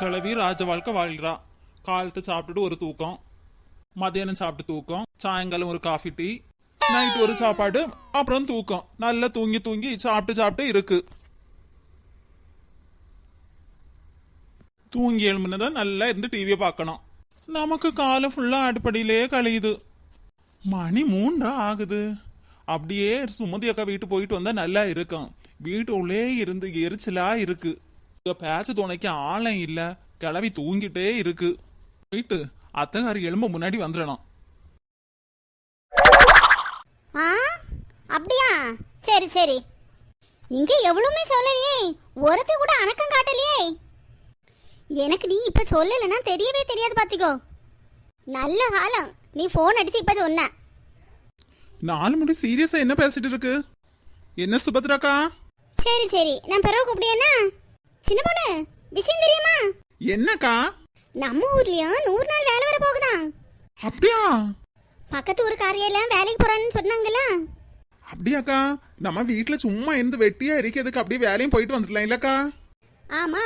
கிளவி ராஜ வாழ்க்கை வாழ்கிறா காலத்தை சாப்பிட்டுட்டு ஒரு தூக்கம். மதியானம் சாப்பிட்டு தூக்கம். சாயங்காலம் ஒரு காஃபி டீ நைட் ஒரு சாப்பாடு அப்புறம் தூக்கம். நல்லா தூங்கி தூங்கி சாப்பிட்டு சாப்பிட்டு இருக்கு. தூங்கி எழும்புனதான் நல்லா இருந்து டிவியை பார்க்கணும். நமக்கு காலம் ஃபுல்லா அடுப்படியிலே கழியுது. மணி மூன்றா ஆகுது. அப்படியே சுமதி அக்கா வீட்டு போயிட்டு வந்தா நல்லா இருக்கும். வீட்டு உள்ளே இருந்து எரிச்சலா இருக்கு. பேச்சு துணைக்கு ஆளும் இல்ல. கிளவி தூங்கிட்டே இருக்கு. போயிட்டு அத்தகாரி எலும்பு முன்னாடி வந்துடணும். ஆ? அப்படியா? சரி சரி. இங்க எவ்வளவுமே சொல்லலையே. ஒருத்தி கூட அணக்கம் காட்டலையே. எனக்கு நீ இப்ப சொல்லலைன்னா தெரியவே தெரியாது பாத்திக்கோ. நல்ல காலம். நீ ஃபோன் அடிச்சு இப்ப சொன்ன. நாலு முடி சீரியஸா என்ன பேசிட்டு இருக்கு? என்ன சுபத்ராக்கா? சரி சரி. நான் பிறகு கூப்பிடியேன்னா சின்ன பொண்ணு விஷயம் தெரியுமா? என்னக்கா? நம்ம ஊர்லயும் நூறு நாள் வேலை வர போகுதாம் அப்படியா? பக்கத்து ஊருக்காரியெல்லாம் வேலைக்கு போறான்னு சொன்னாங்கல்ல? அப்படியாக்கா? நம்ம வீட்டுல சும்மா இருந்து வெட்டியா இருக்கிறதுக்கு அப்படியே வேலையும் போயிட்டு வந்துடலாம் இல்லக்கா? ஆமா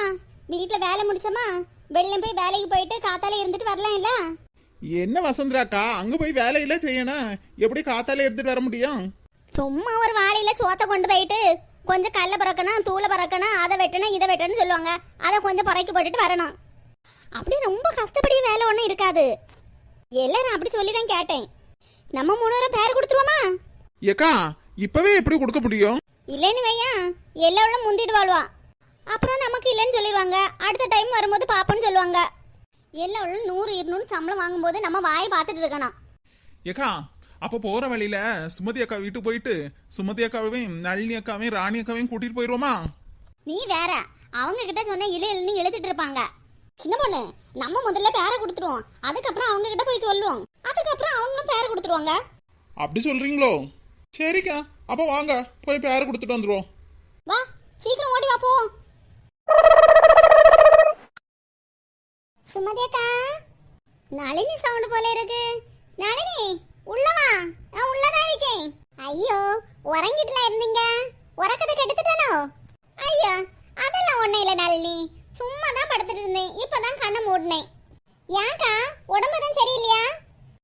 வீட்ல வேலை முடிச்சோமா வெளில போய் வேலைக்கு போயிட்டு காத்தால இருந்துட்டு வரலாம் இல்ல? என்ன வசந்தராக்கா? அங்க போய் வேலையில செய்யணும். எப்படி காத்தால எடுத்துட்டு வர முடியும்? சும்மா ஒரு வாளியில சோத்தை கொண்டு போயிட்டு கொஞ்சம் கல்ல பறக்கணும் தூளை பறக்கணும் அதை வெட்டணும் இதை வெட்டணும்னு சொல்லுவாங்க. அதை கொஞ்சம் புறக்கி போட்டுட்டு வரணும். அப்படி ரொம்ப கஷ்டப்படிய வேலை ஒன்றும் இருக்காது. எல்லாரும் அப்படி சொல்லி தான் கேட்டேன். நம்ம மூணு பேர் கொடுத்துருவோமா? ஏக்கா இப்பவே எப்படி கொடுக்க முடியும்? இல்லைன்னு வையா எல்லாரும் முந்திட்டு வாழ்வா. அப்புறம் நமக்கு இல்லைன்னு சொல்லிடுவாங்க. அடுத்த டைம் வரும்போது பாப்போன்னு சொல்லுவாங்க. எல்லாரும் நூறு இருநூறு சம்பளம் வாங்கும்போது நம்ம வாயை பார்த்துட்டு இருக்கணும். ஏக்கா அப்ப போற வழியில சுமதி அக்கா வீட்டுக்கு போயிட்டு சுமதி அக்காவையும் நளினி அக்காவையும் ராணி அக்காவையும் கூட்டிட்டு போயிருவோமா? நீ வேற. அவங்க கிட்ட சொன்ன இழு இழுன்னு இழுத்துட்டு இருப்பாங்க. சின்ன பொண்ணு நம்ம முதல்ல பேரை கொடுத்துருவோம். அதுக்கப்புறம் அவங்க கிட்ட போய் சொல்லுவோம். அதுக்கப்புறம் அவங்களும் பேரை கொடுத்துருவாங்க. அப்படி சொல்றீங்களோ? சரிக்கா அப்ப வாங்க போய் பேர கொடுத்துட்டு வந்துருவோம். வா சீக்கிரம் ஓடி வா போ. சுமதி அக்கா நளினி சவுண்ட் போல இருக்கு. நளினி ஷாலினி சும்மா தான் படுத்துட்டு இருந்தேன். இப்பதான் கண்ணை மூடினேன். ஏன்க்கா உடம்பு எதுவும் சரியில்லையா?